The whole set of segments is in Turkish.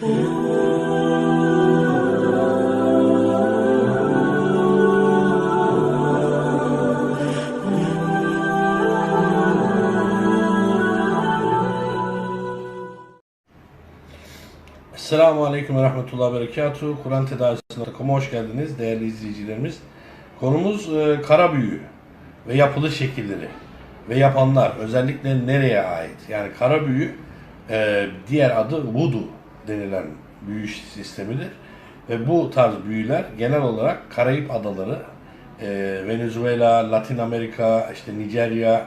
Selamun Aleyküm ve Rahmetullahi Berekatuhu. Kur'an tedavisine hoş geldiniz değerli izleyicilerimiz. Konumuz e, kara büyü ve yapılış şekilleri ve yapanlar özellikle nereye ait? Yani kara büyü e, diğer adı voodoo denilen büyü sistemidir. Ve bu tarz büyüler genel olarak Karayip adaları, e, Venezuela, Latin Amerika, işte Nijerya,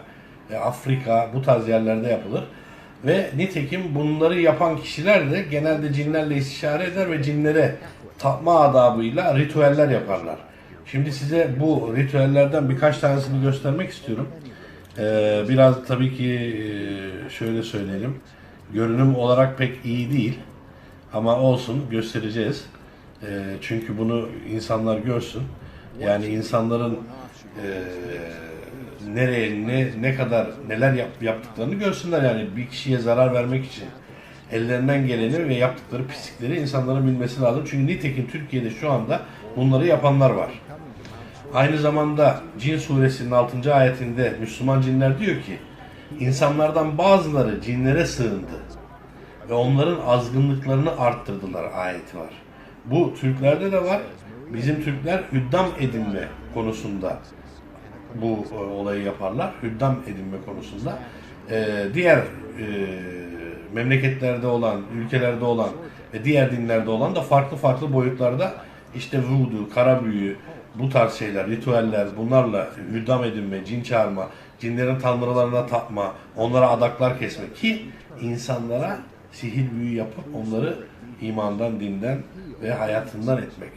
e, Afrika bu tarz yerlerde yapılır. Ve nitekim bunları yapan kişiler de genelde cinlerle istişare eder ve cinlere tapma adabıyla ritüeller yaparlar. Şimdi size bu ritüellerden birkaç tanesini göstermek istiyorum. Ee, biraz tabii ki e, şöyle söyleyelim. Görünüm olarak pek iyi değil. Ama olsun göstereceğiz. Ee, çünkü bunu insanlar görsün. Yani insanların e, nereye ne ne kadar neler yap, yaptıklarını görsünler yani bir kişiye zarar vermek için ellerinden geleni ve yaptıkları pislikleri insanların bilmesi lazım. Çünkü nitekim Türkiye'de şu anda bunları yapanlar var. Aynı zamanda Cin suresinin 6. ayetinde Müslüman cinler diyor ki insanlardan bazıları cinlere sığındı ve onların azgınlıklarını arttırdılar ayeti var. Bu Türklerde de var. Bizim Türkler hüddam edinme konusunda bu e, olayı yaparlar. Hüddam edinme konusunda. E, diğer e, memleketlerde olan, ülkelerde olan ve diğer dinlerde olan da farklı farklı boyutlarda işte voodoo, kara büyü, bu tarz şeyler, ritüeller, bunlarla hüddam edinme, cin çağırma, cinlerin tanrılarına tapma, onlara adaklar kesme ki insanlara sihir büyü yapıp onları imandan, dinden ve hayatından etmek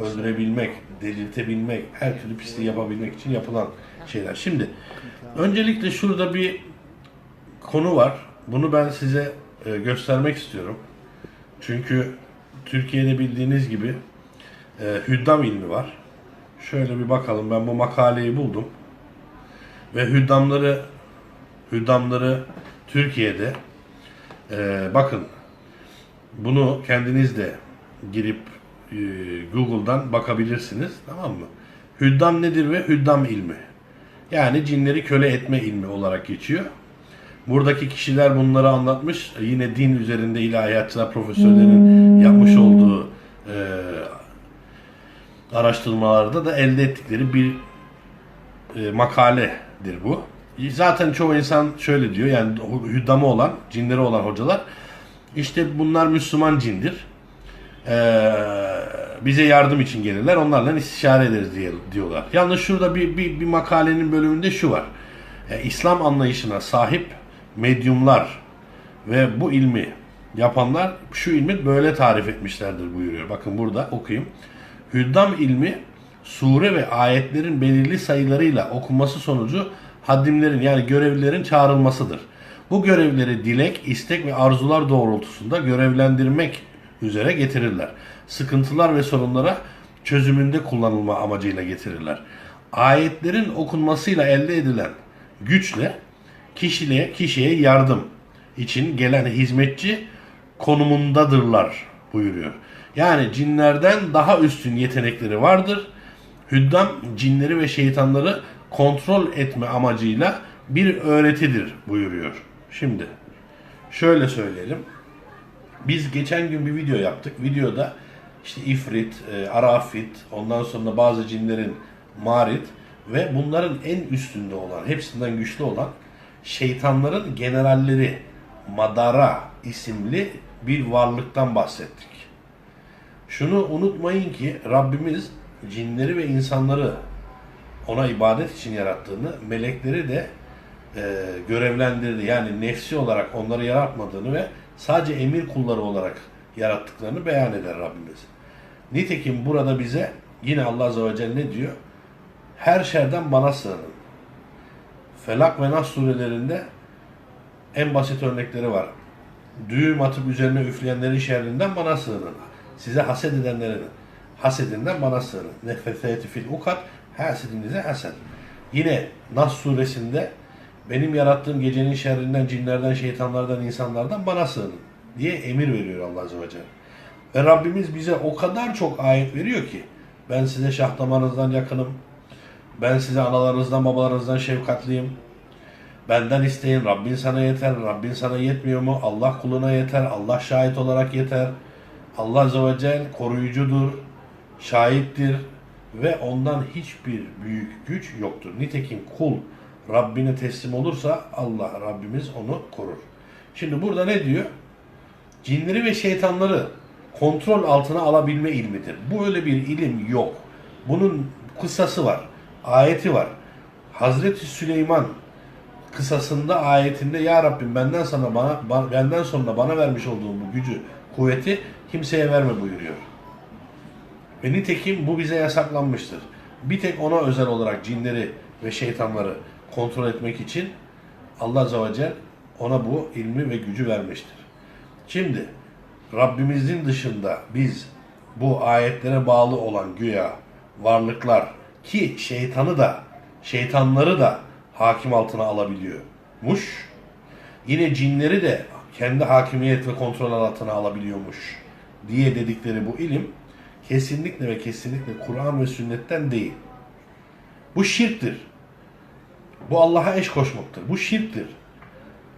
öldürebilmek, delirtebilmek, her türlü pisliği yapabilmek için yapılan şeyler. Şimdi öncelikle şurada bir konu var. Bunu ben size e, göstermek istiyorum. Çünkü Türkiye'de bildiğiniz gibi e, hüddam ilmi var. Şöyle bir bakalım. Ben bu makaleyi buldum. Ve hüddamları hüddamları Türkiye'de e, bakın bunu kendiniz de girip e, Google'dan bakabilirsiniz. Tamam mı? Hüddam nedir ve hüddam ilmi. Yani cinleri köle etme ilmi olarak geçiyor. Buradaki kişiler bunları anlatmış. Yine din üzerinde ilahiyatçılar, profesörlerin yapmış olduğu e, araştırmalarda da elde ettikleri bir e, makaledir bu. Zaten çoğu insan şöyle diyor yani hüddamı olan, cinleri olan hocalar işte bunlar Müslüman cindir. Ee, bize yardım için gelirler. Onlarla istişare ederiz diye diyorlar. Yalnız şurada bir, bir, bir makalenin bölümünde şu var. Ee, İslam anlayışına sahip medyumlar ve bu ilmi yapanlar şu ilmi böyle tarif etmişlerdir buyuruyor. Bakın burada okuyayım. Hüddam ilmi sure ve ayetlerin belirli sayılarıyla okunması sonucu haddimlerin yani görevlilerin çağrılmasıdır. Bu görevleri dilek, istek ve arzular doğrultusunda görevlendirmek üzere getirirler. Sıkıntılar ve sorunlara çözümünde kullanılma amacıyla getirirler. Ayetlerin okunmasıyla elde edilen güçle kişiliğe, kişiye yardım için gelen hizmetçi konumundadırlar buyuruyor. Yani cinlerden daha üstün yetenekleri vardır. Hüddam cinleri ve şeytanları kontrol etme amacıyla bir öğretidir buyuruyor. Şimdi şöyle söyleyelim. Biz geçen gün bir video yaptık. Videoda işte ifrit, e, arafit, ondan sonra bazı cinlerin marit ve bunların en üstünde olan, hepsinden güçlü olan şeytanların generalleri Madara isimli bir varlıktan bahsettik. Şunu unutmayın ki Rabbimiz cinleri ve insanları ona ibadet için yarattığını, melekleri de e, görevlendirdi. Yani nefsi olarak onları yaratmadığını ve sadece emir kulları olarak yarattıklarını beyan eder Rabbimiz. Nitekim burada bize yine Allah Azze ve Celle ne diyor? Her şerden bana sığının. Felak ve Nas surelerinde en basit örnekleri var. Düğüm atıp üzerine üfleyenlerin şerrinden bana sığının. Size haset edenlerin hasedinden bana sığının. Nefeseti fil ukat hasedinize haset. Yine Nas suresinde benim yarattığım gecenin şerrinden, cinlerden, şeytanlardan, insanlardan bana sığının. diye emir veriyor Allah Azze ve Celle. Ve Rabbimiz bize o kadar çok ayet veriyor ki ben size şah damarınızdan yakınım. Ben size analarınızdan babalarınızdan şefkatliyim. Benden isteyin. Rabbin sana yeter. Rabbin sana yetmiyor mu? Allah kuluna yeter. Allah şahit olarak yeter. Allah Azze ve Celle koruyucudur. Şahittir. Ve ondan hiçbir büyük güç yoktur. Nitekim kul Rabbine teslim olursa Allah Rabbimiz onu korur. Şimdi burada ne diyor? Cinleri ve şeytanları kontrol altına alabilme ilmidir. Bu öyle bir ilim yok. Bunun kıssası var. Ayeti var. Hazreti Süleyman kısasında ayetinde ya Rabbim benden sana bana ba- benden sonra bana vermiş olduğun bu gücü, kuvveti kimseye verme buyuruyor. Ve nitekim bu bize yasaklanmıştır. Bir tek ona özel olarak cinleri ve şeytanları kontrol etmek için Allah Azze ve Celle ona bu ilmi ve gücü vermiştir. Şimdi Rabbimizin dışında biz bu ayetlere bağlı olan güya varlıklar ki şeytanı da şeytanları da hakim altına alabiliyormuş. Yine cinleri de kendi hakimiyet ve kontrol altına alabiliyormuş diye dedikleri bu ilim kesinlikle ve kesinlikle Kur'an ve sünnetten değil. Bu şirktir. Bu Allah'a eş koşmaktır. Bu şirktir.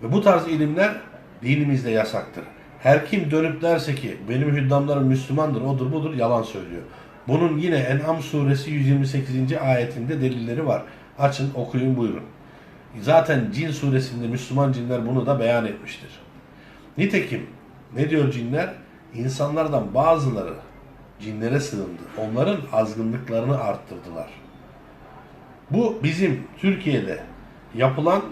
Ve bu tarz ilimler dinimizde yasaktır. Her kim dönüp derse ki benim hüddamlarım Müslümandır, odur budur yalan söylüyor. Bunun yine En'am suresi 128. ayetinde delilleri var. Açın okuyun buyurun. Zaten cin suresinde Müslüman cinler bunu da beyan etmiştir. Nitekim ne diyor cinler? İnsanlardan bazıları cinlere sığındı. Onların azgınlıklarını arttırdılar. Bu bizim Türkiye'de yapılan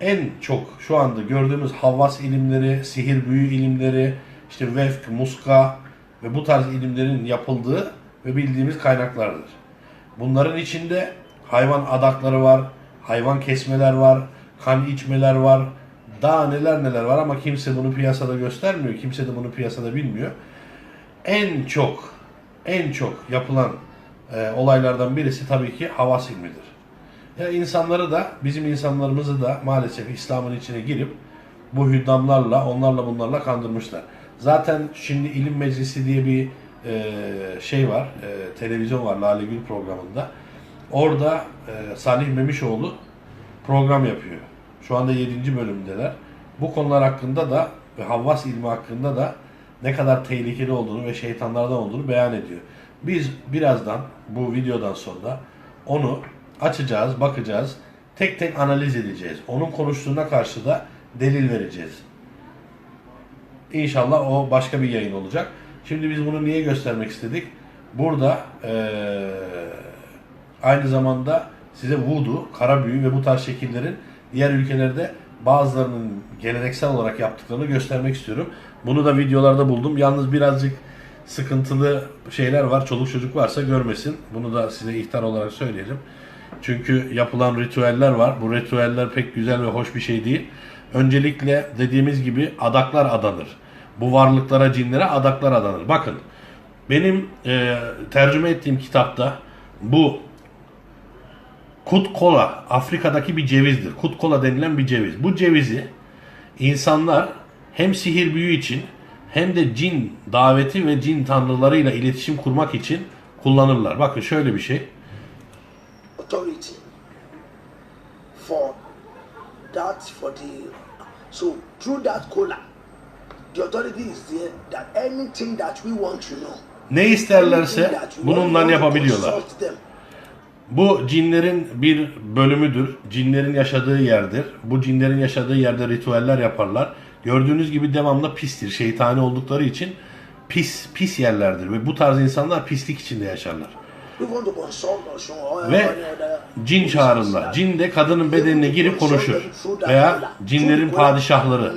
en çok şu anda gördüğümüz havas ilimleri, sihir büyü ilimleri, işte vefk, muska ve bu tarz ilimlerin yapıldığı ve bildiğimiz kaynaklardır. Bunların içinde hayvan adakları var, hayvan kesmeler var, kan içmeler var, daha neler neler var ama kimse bunu piyasada göstermiyor, kimse de bunu piyasada bilmiyor. En çok, en çok yapılan e, olaylardan birisi tabii ki havas ilmidir. Ya insanları da bizim insanlarımızı da maalesef İslam'ın içine girip bu hüddamlarla onlarla bunlarla kandırmışlar. Zaten şimdi ilim meclisi diye bir e, şey var, e, televizyon var Lale Gül programında. Orada e, Salih Memişoğlu program yapıyor. Şu anda 7. bölümdeler. Bu konular hakkında da ve Havvas ilmi hakkında da ne kadar tehlikeli olduğunu ve şeytanlardan olduğunu beyan ediyor. Biz birazdan bu videodan sonra onu açacağız, bakacağız. Tek tek analiz edeceğiz. Onun konuştuğuna karşı da delil vereceğiz. İnşallah o başka bir yayın olacak. Şimdi biz bunu niye göstermek istedik? Burada eee, aynı zamanda size voodoo, kara büyü ve bu tarz şekillerin diğer ülkelerde bazılarının geleneksel olarak yaptıklarını göstermek istiyorum. Bunu da videolarda buldum. Yalnız birazcık sıkıntılı şeyler var. Çoluk çocuk varsa görmesin. Bunu da size ihtar olarak söyleyelim. Çünkü yapılan ritüeller var. Bu ritüeller pek güzel ve hoş bir şey değil. Öncelikle dediğimiz gibi adaklar adanır. Bu varlıklara, cinlere adaklar adanır. Bakın benim e, tercüme ettiğim kitapta bu Kut kola Afrika'daki bir cevizdir. Kut kola denilen bir ceviz. Bu cevizi insanlar hem sihir büyü için hem de cin daveti ve cin tanrılarıyla iletişim kurmak için kullanırlar. Bakın şöyle bir şey. authority for that for the so through that cola the authority is there that anything that we want to know Ne isterlerse bununla yapabiliyorlar. Bu cinlerin bir bölümüdür. Cinlerin yaşadığı yerdir. Bu cinlerin yaşadığı yerde ritüeller yaparlar. Gördüğünüz gibi devamlı pistir. Şeytani oldukları için pis pis yerlerdir ve bu tarz insanlar pislik içinde yaşarlar. Ve cin çağırırlar. Cin de kadının bedenine girip konuşur. Veya cinlerin padişahları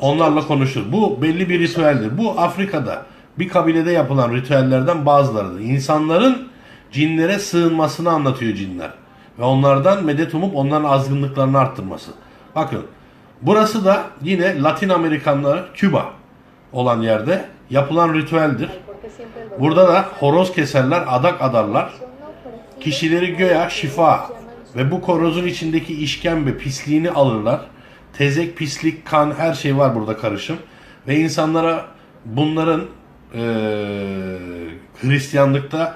onlarla konuşur. Bu belli bir ritüeldir. Bu Afrika'da bir kabilede yapılan ritüellerden bazılarıdır. İnsanların cinlere sığınmasını anlatıyor cinler. Ve onlardan medet umup onların azgınlıklarını arttırması. Bakın burası da yine Latin Amerikanlar Küba olan yerde yapılan ritüeldir. Burada da horoz keserler, adak adarlar. Kişileri göya şifa ve bu korozun içindeki işkembe pisliğini alırlar. Tezek, pislik, kan her şey var burada karışım. Ve insanlara bunların eee, Hristiyanlıkta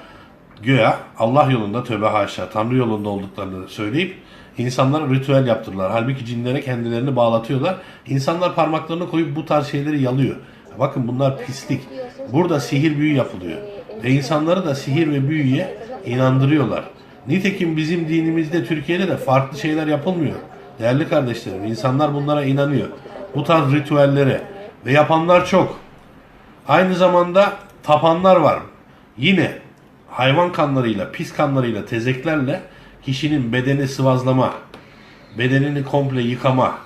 güya Allah yolunda tövbe haşa Tanrı yolunda olduklarını söyleyip insanlara ritüel yaptırırlar. Halbuki cinlere kendilerini bağlatıyorlar. İnsanlar parmaklarını koyup bu tarz şeyleri yalıyor. Bakın bunlar pislik. Burada sihir büyü yapılıyor. Ve insanları da sihir ve büyüye inandırıyorlar. Nitekim bizim dinimizde Türkiye'de de farklı şeyler yapılmıyor. Değerli kardeşlerim insanlar bunlara inanıyor. Bu tarz ritüellere ve yapanlar çok. Aynı zamanda tapanlar var. Yine hayvan kanlarıyla, pis kanlarıyla, tezeklerle kişinin bedeni sıvazlama, bedenini komple yıkama,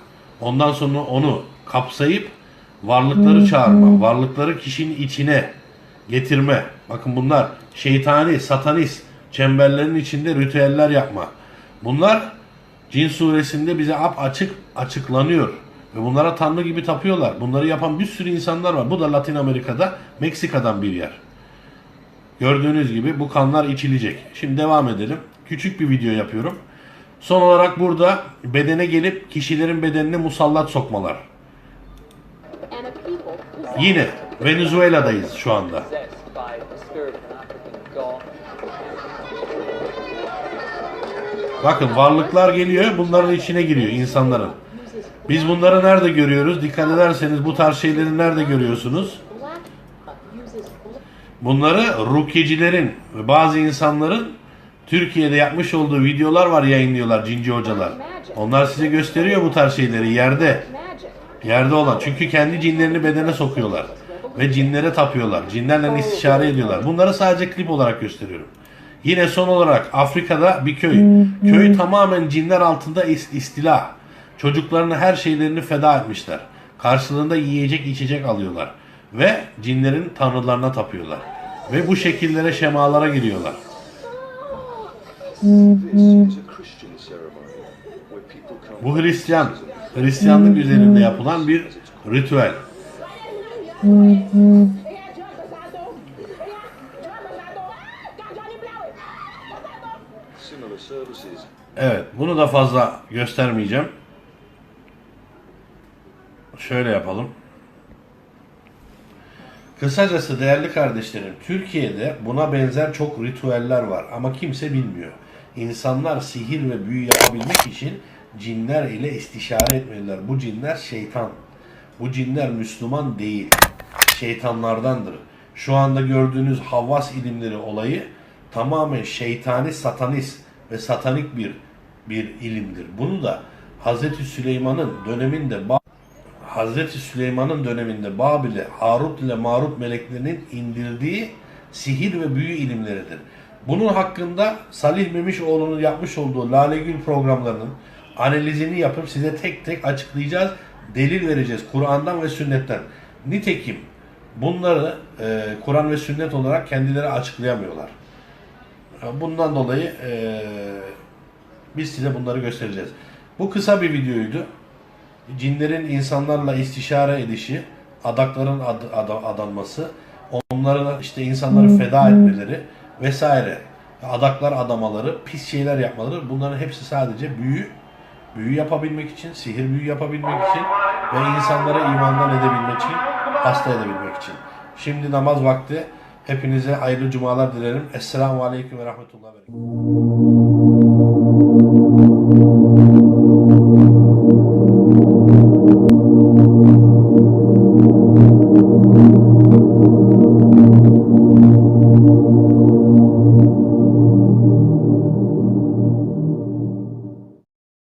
ondan sonra onu kapsayıp varlıkları çağırma, varlıkları kişinin içine getirme. Bakın bunlar şeytani, satanist çemberlerin içinde ritüeller yapma. Bunlar Cin suresinde bize ap açık açıklanıyor. Ve bunlara tanrı gibi tapıyorlar. Bunları yapan bir sürü insanlar var. Bu da Latin Amerika'da, Meksika'dan bir yer. Gördüğünüz gibi bu kanlar içilecek. Şimdi devam edelim. Küçük bir video yapıyorum. Son olarak burada bedene gelip kişilerin bedenine musallat sokmalar. Yine Venezuela'dayız şu anda. Bakın varlıklar geliyor, bunların içine giriyor insanların. Biz bunları nerede görüyoruz? Dikkat ederseniz bu tarz şeyleri nerede görüyorsunuz? Bunları rukyecilerin ve bazı insanların Türkiye'de yapmış olduğu videolar var yayınlıyorlar cinci hocalar. Onlar size gösteriyor bu tarz şeyleri yerde. Yerde olan. Çünkü kendi cinlerini bedene sokuyorlar. Ve cinlere tapıyorlar. Cinlerle istişare ediyorlar. Bunları sadece klip olarak gösteriyorum. Yine son olarak Afrika'da bir köy. Köy tamamen cinler altında is- istila. Çocuklarını her şeylerini feda etmişler. Karşılığında yiyecek içecek alıyorlar. Ve cinlerin tanrılarına tapıyorlar. Ve bu şekillere şemalara giriyorlar. Bu Hristiyan, Hristiyanlık üzerinde yapılan bir ritüel. Evet, bunu da fazla göstermeyeceğim. Şöyle yapalım. Kısacası değerli kardeşlerim, Türkiye'de buna benzer çok ritüeller var ama kimse bilmiyor. İnsanlar sihir ve büyü yapabilmek için cinler ile istişare etmeliler. Bu cinler şeytan. Bu cinler Müslüman değil. Şeytanlardandır. Şu anda gördüğünüz havas ilimleri olayı tamamen şeytani, satanist ve satanik bir bir ilimdir. Bunu da Hazreti Süleyman'ın döneminde Hazreti Süleyman'ın döneminde Babil'e Harut ile Marut meleklerinin indirdiği sihir ve büyü ilimleridir. Bunun hakkında Salih Memişoğlu'nun yapmış olduğu Lale Gül programlarının analizini yapıp size tek tek açıklayacağız. Delil vereceğiz Kur'an'dan ve sünnetten. Nitekim bunları e, Kur'an ve sünnet olarak kendileri açıklayamıyorlar. Bundan dolayı e, biz size bunları göstereceğiz. Bu kısa bir videoydu. Cinlerin insanlarla istişare edişi, adakların ad, ada- adanması, onların işte insanları feda etmeleri vesaire, adaklar adamaları, pis şeyler yapmaları bunların hepsi sadece büyü, büyü yapabilmek için, sihir büyü yapabilmek için ve insanları imandan edebilmek için, hasta edebilmek için. Şimdi namaz vakti. Hepinize hayırlı cumalar dilerim. Esselamu Aleyküm ve Rahmetullah ve.